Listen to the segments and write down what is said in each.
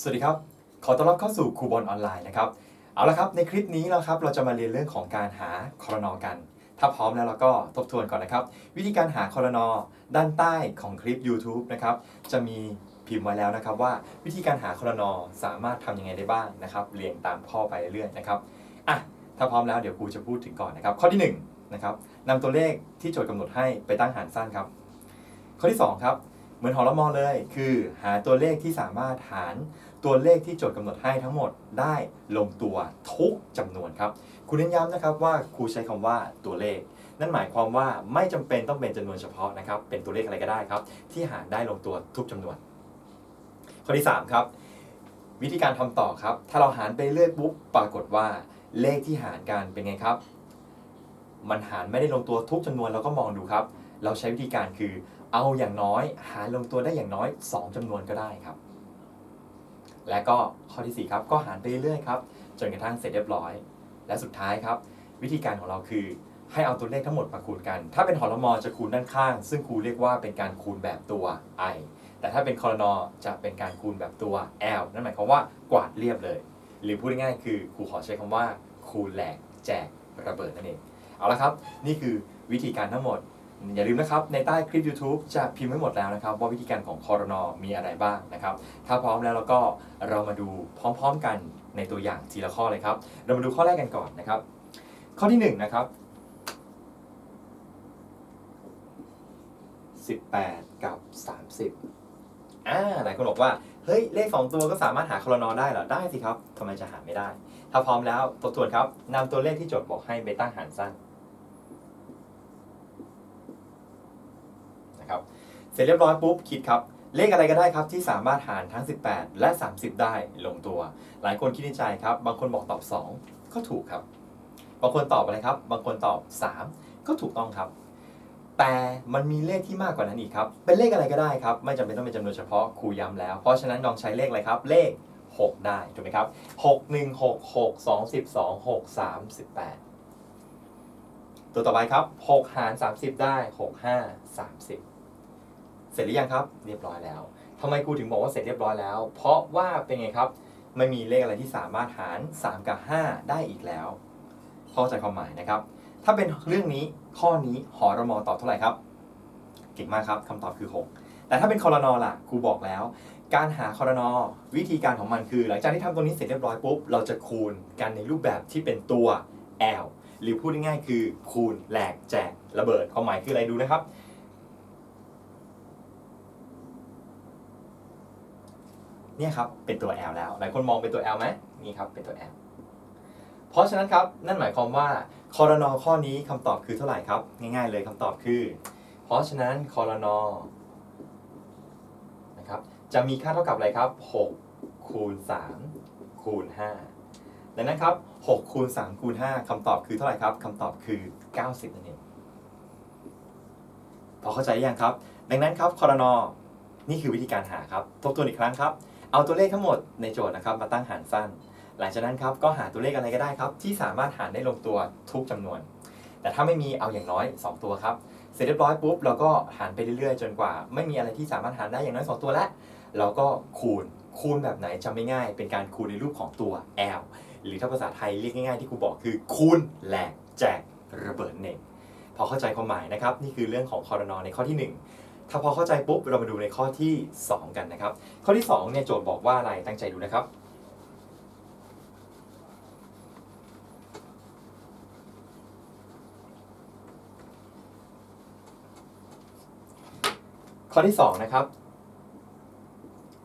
สวัสดีครับ ขอต้อนรับเข้าสู่ครูบอลออนไลน์นะครับ เอาละครับในคลิปนี้เราครับเราจะมาเรียนเรื่องของการหาคอรนอกัน ถ้าพร้อมแล้วเราก็ทบทวนก่อนนะครับ วิธีการหาคอรนอด้านใต้ของคลิป YouTube นะครับจะมีพิมพ์ไว้แล้วนะครับว่าวิธีการหาคอรนอสามารถทำยังไงได้บ้างนะครับ เรียงตามข้อไปเรื่อยนะครับอะถ้าพร้อมแล้วเดี๋ยวครูจะพูดถึงก่อนนะครับ ข้อที่หนึ่งนะครับนำตัวเลขที่โจทย์กำหนดให้ไปตั้งหารสั้นครับ ข้อที่สองครับเหมือนหอละมอเลย คือหาตัวเลขที่สามารถหาร ตัวเลขที่โจทย์กำหนดให้ทั้งหมดได้ลงตัวทุกจำนวนครับครูเน้นย้ำนะครับว่าครูใช้คำว่าตัวเลข นั่นหมายความว่าไม่จำเป็นต้องเป็นจำนวนเฉพาะนะครับ เป็นตัวเลขอะไรก็ได้ครับ ที่หารได้ลงตัวทุกจำนวน ข้อที่ 3 ครับ วิธีการทำต่อครับ ถ้าเราหารไปเรื่อยปุ๊บปรากฏว่าเลขที่หารกันเป็นไงครับ มันหารไม่ได้ลงตัวทุกจำนวนเราก็มองดูครับ เราใช้วิธีการคือ เอาอย่างน้อย หารลงตัวได้อย่างน้อย 2จำนวนก็ได้ครับ และก็ข้อที่ 4 ครับ ก็หารไปเรื่อยๆครับจนกระทั่งเสร็จเรียบร้อย และสุดท้ายครับ วิธีการของเราคือ ให้เอาตัวเลขทั้งหมดมาคูณกัน ถ้าเป็นหอละมอจะคูณด้านข้าง ซึ่งครูเรียกว่าเป็นการคูณแบบตัว i แต่ถ้าเป็นคอรนอจะเป็นการคูณแบบตัว l นั่นหมายความว่ากวาดเรียบเลย หรือพูดง่ายๆคือครูขอใช้คำว่าคูณแหลกแจกระเบิดนั่นเองเอาละครับ นี่คือวิธีการทั้งหมด อย่าลืมนะครับ ในใต้คลิป YouTube จะพิมพ์ไว้หมดแล้วนะครับ ว่าวิธีการของคอรนอมีอะไรบ้างนะครับ ถ้าพร้อมแล้วเราก็เรามาดูพร้อมๆกันในตัวอย่างทีละข้อเลยครับ เรามาดูข้อแรกกันก่อนนะครับ ข้อที่1นะครับ18 กับ 30อ่าหลายคนบอกว่า เฮ้ย เลข 2 ตัวก็สามารถหาคอรนอได้เหรอ ได้สิครับทำไมจะหาไม่ได้ ถ้าพร้อมแล้วทบทวนครับนำตัวเลขที่โจทย์บอกให้ไปตั้งหารสั้น นะครับเสร็จเรียบร้อยปุ๊บคิดครับ เลขอะไรก็ได้ครับที่สามารถหารทั้ง 18 และ 30 ได้ลงตัว หลายคนคิดในใจครับ บางคนบอกตอบ 2 ก็ถูกครับ บางคนตอบอะไรครับ บางคนตอบ 3 ก็ถูกต้องครับ แต่มันมีเลขที่มากกว่านั้นอีกครับ เป็นเลขอะไรก็ได้ครับ ไม่จำเป็นต้องเป็นจำนวนเฉพาะครูย้ำแล้ว เพราะฉะนั้นลองใช้เลขอะไรครับ เลข 6 ได้ถูกไหมครับ 6 1 6 6 2 12 6 3 18 ตัวต่อไปครับ 6 หาร 30 ได้ 6 5 30 สร็จหรือยังครับ เรียบร้อยแล้วทำไมครูถึงบอกว่าเสร็จเรียบร้อยแล้ว เพราะว่าเป็นไงครับไม่มีเลขอะไรที่สามารถหาร 3 กับ 5 ได้อีกแล้ว เข้าใจความหมายนะครับ ถ้าเป็นเรื่องนี้ข้อนี้หอรมอตอบเท่าไหร่ครับ เก่งมากครับคำตอบคือ 6 แต่ถ้าเป็นคอรนอล่ะครูบอกแล้ว การหาคอรนอวิธีการของมันคือ หลังจากที่ทำตรงนี้เสร็จเรียบร้อยปุ๊บเราจะคูณกันในรูปแบบที่เป็นตัว L หรือพูดง่ายๆคือคูณแหลกแจกระเบิดความหมายคืออะไรดูนะครับ เนี่ยครับเป็นตัว L แล้ว หลายคนมองเป็นตัว L ไหมนี่ครับเป็นตัว L เพราะฉะนั้นครับนั่นหมายความว่าคอรนอข้อนี้คำตอบคือเท่าไหร่ครับ ง่ายๆเลยคำตอบคือ เพราะฉะนั้นคอรนอนะครับจะมีค่าเท่ากับอะไรครับ6คูณ3คูณ5ดังนั้นครับ6คูณ3คูณ5คำตอบคือเท่าไหร่ครับคำตอบคือ 90นั่นเองพอเข้าใจยังครับ ดังนั้นครับคอรนอนี่คือวิธีการหาครับ ทบทวนอีกครั้งครับ เอาตัวเลขทั้งหมดในโจทย์นะครับมาตั้งหารสั้น หลังจากนั้นครับก็หาตัวเลขอะไรก็ได้ครับ ที่สามารถหารได้ลงตัวทุกจำนวน แต่ถ้าไม่มีเอาอย่างน้อย 2 ตัวครับ เสร็จเรียบร้อยปุ๊บเราก็หารไปเรื่อยๆ จนกว่า ไม่มีอะไรที่สามารถหารได้อย่างน้อย 2 ตัวแล้วเราก็คูณคูณแบบไหนจำไม่ง่าย เป็นการคูณในรูปของตัว L หรือถ้าภาษาไทยเรียกง่ายๆที่ครูบอกคือคูณแหลกแจกระเบิดเน่งพอเข้าใจความหมายนะครับ นี่คือเรื่องของคอรนอในข้อที่ 1 ถ้าพอเข้าใจปุ๊บเรามาดูในข้อที่ 2 กันนะครับ ข้อที่2เนี่ยโจทย์บอกว่าอะไรตั้งใจดูนะครับ ข้อที่2นะครับ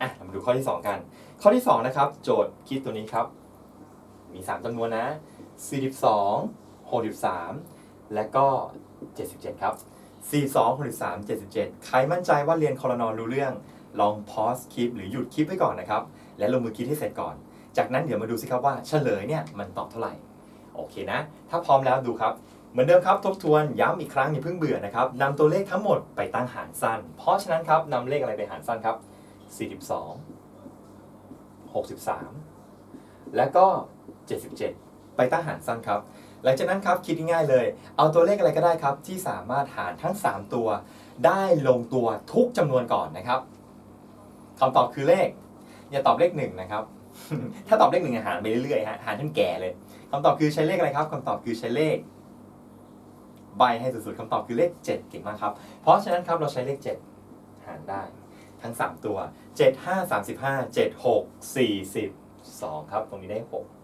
อะเรามาดูข้อที่ 2 กัน ข้อที่ 2 นะครับ โจทย์คิดตัวนี้ครับ มี 3จำนวนนะ 42 63 และก็ 77 ครับ 42 63 77 ใครมั่นใจว่าเรียนคอรนอรู้เรื่อง ลองพอสคลิปหรือหยุดคลิปไว้ก่อนนะครับ และลงมือคิดให้เสร็จก่อน จากนั้นเดี๋ยวมาดูสิครับว่าเฉลยเนี่ยมันตอบเท่าไหร่ โอเคนะ ถ้าพร้อมแล้วดูครับ เหมือนเดิมครับทบทวนย้ำอีกครั้งอย่าเพิ่งเบื่อนะครับนำตัวเลขทั้งหมดไปตั้งหารสั้น เพราะฉะนั้นครับนำเลขอะไรไปหารสั้นครับ 42 63 และก็ 77 ไปตั้งหารสั้นครับ หลังจากนั้นครับคิดง่ายๆเลย เอาตัวเลขอะไรก็ได้ครับที่สามารถหารทั้ง 3 ตัว ได้ลงตัวทุกจำนวนก่อนนะครับคำตอบคือเลข อย่าตอบเลขหนึ่งนะครับ ถ้าตอบเลขหนึ่งหารไปเรื่อยๆฮะหารจนแก่เลยคำตอบคือใช้เลขอะไรครับคำตอบคือใช้เลขใบให้สุดๆคำตอบคือเลข 7 เก่งมากครับ เพราะฉะนั้นครับเราใช้เลข 7 หารได้ ทั้ง 3 ตัว 7 5 35 7 6 42 ครับ ตรงนี้ได้ 6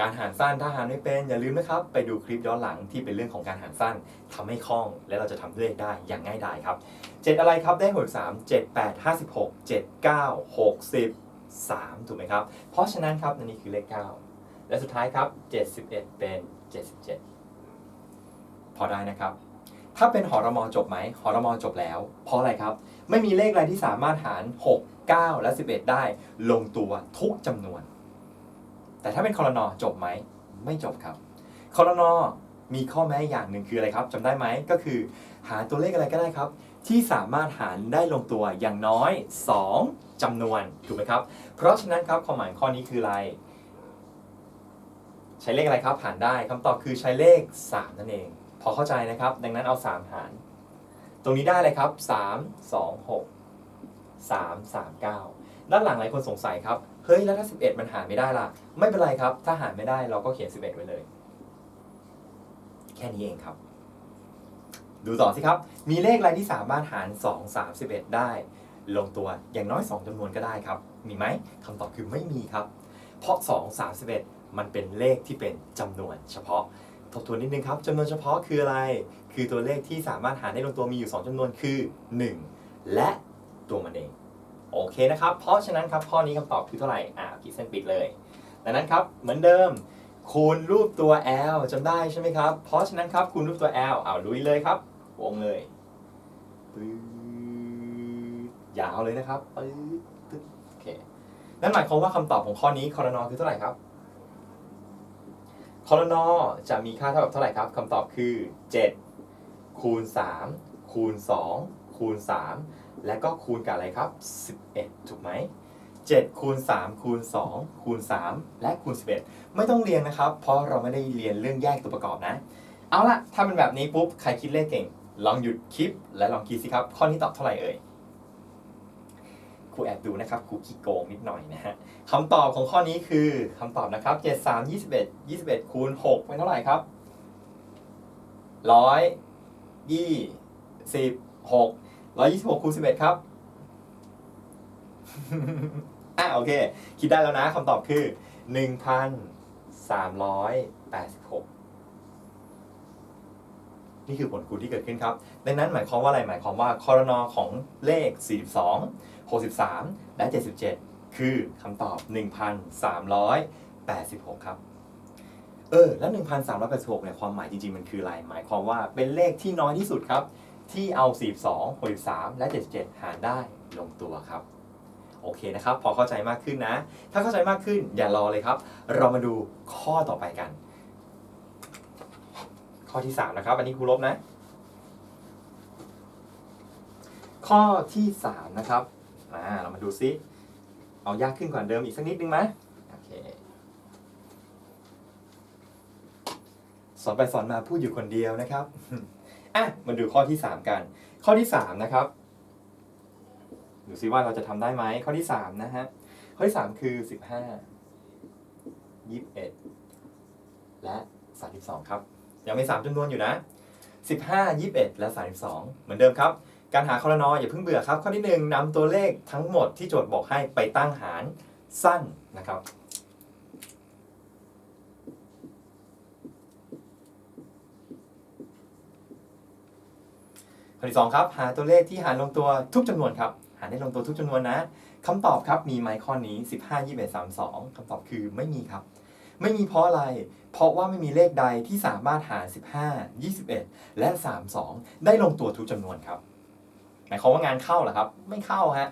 การหารสั้นถ้าหารไม่เป็นอย่าลืมนะครับ ไปดูคลิปย้อนหลังที่เป็นเรื่องของการหารสั้นทำให้คล่อง และเราจะทำเลขได้อย่างง่ายดายครับ 7 อะไรครับได้63 7 8 56 7 9 60 3 ถูกไหมครับ เพราะฉะนั้นครับนนี้คือเลข 9 และสุดท้ายครับ 71 เป็น 77 พอได้นะครับ ถ้าเป็นหอรมอจบไหมหอรมอจบแล้ว เพราะอะไรครับ ไม่มีเลขอะไรที่สามารถหาร 6 9 และ 11 ได้ลงตัวทุกจำนวน แต่ถ้าเป็นคอรนอจบไหมไม่จบครับคอรนอมีข้อแม้อย่างหนึ่งคืออะไรครับจำได้ไหมก็คือ หาตัวเลขอะไรก็ได้ครับ ที่สามารถหารได้ลงตัวอย่างน้อย 2จำนวนถูกไหมครับ เพราะฉะนั้นครับความหมายข้อนี้คืออะไร ใช้เลขอะไรครับหารได้คำตอบคือใช้เลข 3 นั่นเอง พอเข้าใจนะครับ ดังนั้นเอา 3 หาร ตรงนี้ได้เลยครับ 3 2 6 3 3 9 ด้านหลังหลายคนสงสัยครับ เฮ้ยแล้วถ้า 11 มันหารไม่ได้ล่ะ ไม่เป็นไรครับ ถ้าหารไม่ได้เราก็เขียน 11 ไว้เลย แค่นี้เองครับ ดูต่อสิครับ มีเลขอะไรที่สามารถหาร 2 3 11 ได้ ลงตัวอย่างน้อย 2จำนวนก็ได้ครับ มีไหมคำตอบคือไม่มีครับ เพราะ 2 3 1 มันเป็นเลขที่เป็นจำนวนเฉพาะทบทวนนิดนึงครับจำนวนเฉพาะคืออะไร คือตัวเลขที่สามารถหารได้ลงตัวมีอยู่ 2จำนวนคือ 1 และตัวมันเอง โอเคนะครับ เพราะฉะนั้นครับข้อนี้คำตอบคือเท่าไหร่อ่าขีดเส้นปิดเลยดังนั้นครับเหมือนเดิม คูณรูปตัว L จำได้ใช่ไหมครับ เพราะฉะนั้นครับคูณรูปตัว L เอาลุยเลยครับ วงเลยปื๊ยาวเลยนะครับปื๊ดตึ๊ดโอเคนั่นหมายความว่าคำตอบของข้อนี้คอรนอคือเท่าไหร่ครับคอรนอจะมีค่าเท่ากับเท่าไหร่ครับคำตอบคือ 7 คูณ 3 คูณ 2 คูณ 3 และก็คูณกับอะไรครับ 11 ถูกไหม7คูณ3คูณ2คูณ3 และคูณ 11 ไม่ต้องเรียนนะครับ เพราะเราไม่ได้เรียนเรื่องแยกตัวประกอบนะ เอาละถ้าเป็นแบบนี้ปุ๊บ ใครคิดเลขเก่ง ลองหยุดคลิป และลองคิดสิครับ ข้อนี้ตอบเท่าไหร่เอ่ยครูแอบดูนะครับครูขี้โกงนิดหน่อยนะฮะคำตอบของข้อนี้คือคำตอบนะครับ 7 3 21 21คูณ6เป็นเท่าไหร่ครับร้อยยี่สิบหก ร้อยยี่สิบหกคูณสิบเอ็ดครับ อะโอเค คิดได้แล้วนะคำตอบคือหนึ่งพันสามร้อยแปดสิบหกนี่คือผลคูณที่เกิดขึ้นครับ ดังนั้นหมายความว่าอะไร หมายความว่าคอรนอของเลข 42 63 และ 77 คือคำตอบ 1,386 ครับ เออ แล้ว 1,386เนี่ยความหมายจริง ๆ มันคืออะไร หมายความว่าเป็นเลขที่น้อยที่สุดครับ ที่เอา 42 63 และ 77 หารได้ลงตัวครับ โอเคนะครับ พอเข้าใจมากขึ้นนะ ถ้าเข้าใจมากขึ้นอย่ารอเลยครับ เรามาดูข้อต่อไปกัน ข้อที่ 3 นะครับ อันนี้ครูลบนะ ข้อที่ 3 นะครับอ่าเรามาดูซิ เอายากขึ้นกว่าเดิมอีกสักนิดนึงไหมโอเคสอนไปสอนมาพูดอยู่คนเดียวนะครับ อะมาดูข้อที่ 3 กัน ข้อที่ 3 นะครับดูซิว่าเราจะทำได้ไหมข้อที่ 3 นะฮะ ข้อที่ 3 คือ 15 21 และ 32 ครับ ยังมี 3จำนวนอยู่นะ 15 21 และ 32 เหมือนเดิมครับการหาคอรนออย่าเพิ่งเบื่อครับ ข้อที่ 1นำตัวเลขทั้งหมดที่โจทย์บอกให้ไปตั้งหารสั้นนะครับ ข้อที่สองครับหาตัวเลขที่หารลงตัวทุกจำนวนครับหารได้ลงตัวทุกจำนวนนะคำตอบครับมีไหมข้อนี้ 15 21 32คำตอบคือไม่มีครับ ไม่มีเพราะอะไร เพราะว่าไม่มีเลขใดที่สามารถหาร15 21 และ 32 ได้ลงตัวทุกจำนวนครับหมายความว่างานเข้าเหรอครับ ไม่เข้าฮะ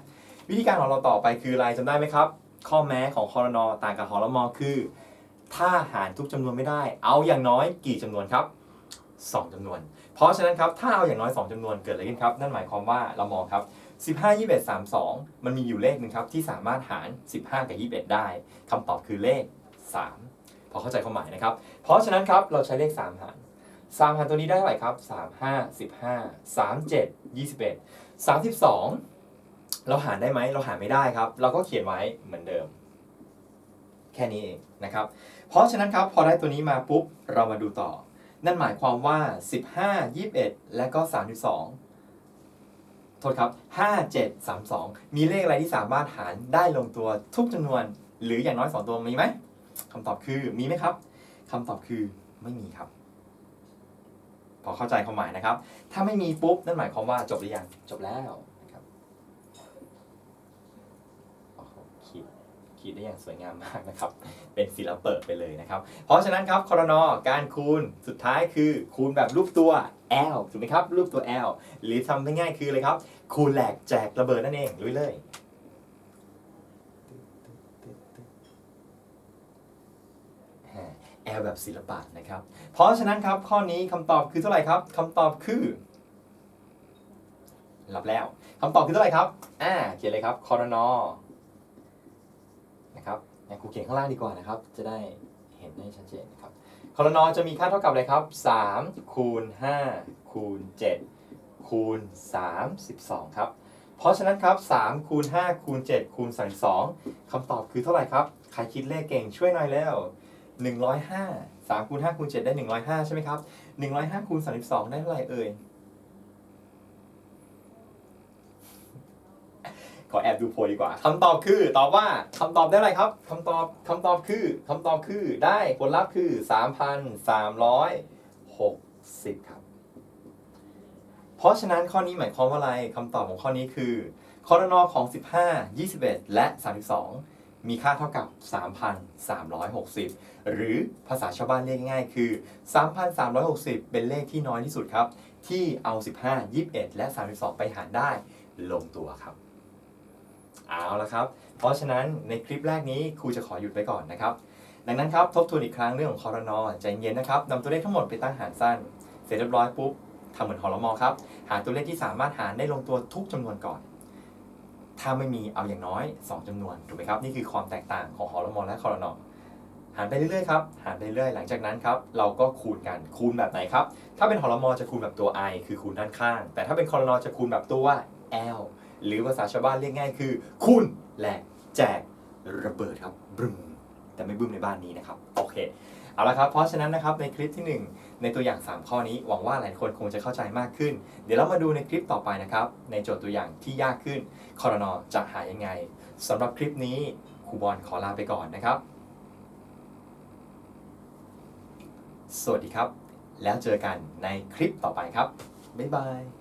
วิธีการของเราต่อไปคืออะไรจำได้ไหมครับ ข้อแม้ของคอรนอต่างกับหอรมอคือ ถ้าหารทุกจำนวนไม่ได้ เอาอย่างน้อยกี่จำนวนครับ 2จำนวน เพราะฉะนั้นครับถ้าเอาอย่างน้อย 2จำนวนเกิดอะไรขึ้นครับ นั่นหมายความว่าเรามองครับ 15 21 32 มันมีอยู่เลขหนึ่งครับที่สามารถหาร 15 กับ 21 ได้คำตอบคือเลข 3 พอเข้าใจความหมายนะครับ เพราะฉะนั้นครับเราใช้เลข 3 หาร 3 หารตัวนี้ได้เท่าไหร่ครับ 3 5 15 3 7 21 32 เราหารได้ไหมเราหารไม่ได้ครับ เราก็เขียนไว้เหมือนเดิม แค่นี้เองนะครับ เพราะฉะนั้นครับพอได้ตัวนี้มาปุ๊บเรามาดูต่อ นั่นหมายความว่า 15 21 และก็ 32 โทษครับ 5 7 3 2 มีเลขอะไรที่สามารถหารได้ลงตัวทุกจำนวน หรืออย่างน้อย 2 ตัวมีไหมคำตอบคือมีไหมครับคำตอบคือไม่มีครับ พอเข้าใจความหมายนะครับ ถ้าไม่มีปุ๊บนั่นหมายความว่าจบหรือยังจบแล้วนะครับโอ้โหขีด ขีดได้อย่างสวยงามมากนะครับ เป็นศิลปะไปเลยนะครับ เพราะฉะนั้นครับคอรนอการคูณสุดท้ายคือคูณแบบรูปตัว L ถูกไหมครับ รูปตัว L หรือทำง่ายๆคือเลยครับ คูณแหลกแจกระเบิดนั่นเองลุยเลยแอลแบบศิลปะนะครับ เพราะฉะนั้นครับข้อนี้คำตอบคือเท่าไหร่ครับคำตอบคือหลับแล้วคำตอบคือเท่าไหร่ครับ อ่า เขียนเลยครับคอรนอ นะครูเขียนข้างล่างดีกว่านะครับ จะได้เห็นได้ชัดเจนนะครับคอรนอจะมีค่าเท่ากับอะไรครับ 3 คูณ 5 คูณ 7 คูณ 32 ครับ เพราะฉะนั้นครับ 3 คูณ 5 คูณ 7 คูณ 32คำตอบคือเท่าไหร่ครับ ใครคิดเลขเก่งช่วยหน่อยแล้ว 105 3คูณ5คูณ7ได้ 105 ใช่ไหมครับ 105คูณ32 ได้เท่าไหร่เอ่ย ขอแอบดูโพยดีกว่าคำตอบคือตอบว่าคำตอบได้อะไรครับคำตอบคำตอบคือคำตอบคือได้ผลลัพธ์คือ 3,360 ครับ เพราะฉะนั้นข้อนี้หมายความว่าอะไรคำตอบของข้อนี้คือคอรนอของ 15 21 และ 32 มีค่าเท่ากับ 3,360 หรือภาษาชาวบ้านเรียกง่ายคือ 3,360 เป็นเลขที่น้อยที่สุดครับ ที่เอา 15 21 และ 32 ไปหารได้ลงตัวครับ เอาละครับ เพราะฉะนั้นในคลิปแรกนี้ครูจะขอหยุดไปก่อนนะครับ ดังนั้นครับทบทวนอีกครั้งเรื่องของคอรนอใจเย็นนะครับนำตัวเลขทั้งหมดไปตั้งหารสั้น เสร็จเรียบร้อยปุ๊บทำเหมือนคอรมอครับ หาตัวเลขที่สามารถหารได้ลงตัวทุกจำนวนก่อน ถ้าไม่มีเอาอย่างน้อย 2จำนวนถูกไหมครับนี่คือความแตกต่างของคอรมอและคอรนอหารไปเรื่อยๆครับ หารไปเรื่อยหลังจากนั้นครับ เราก็คูณกัน คูณแบบไหนครับ ถ้าเป็นคอรมอจะคูณแบบตัว i คือคูณด้านข้าง แต่ถ้าเป็นคอรนอจะคูณแบบตัว l หรือภาษาชาวบ้านเรียกง่ายคือคูณแหลกแจกระเบิดครับบึ้มแต่ไม่บึ้มในบ้านนี้นะครับ โอเค เอาละครับ เพราะฉะนั้นนะครับในคลิปที่ 1 ในตัวอย่าง 3 ข้อนี้ หวังว่าหลายคนคงจะเข้าใจมากขึ้น เดี๋ยวเรามาดูในคลิปต่อไปนะครับ ในโจทย์ตัวอย่างที่ยากขึ้นคอรนอจะหายังไงสำหรับคลิปนี้ครูบอลขอลาไปก่อนนะครับ สวัสดีครับ แล้วเจอกันในคลิปต่อไปครับ บ๊ายบาย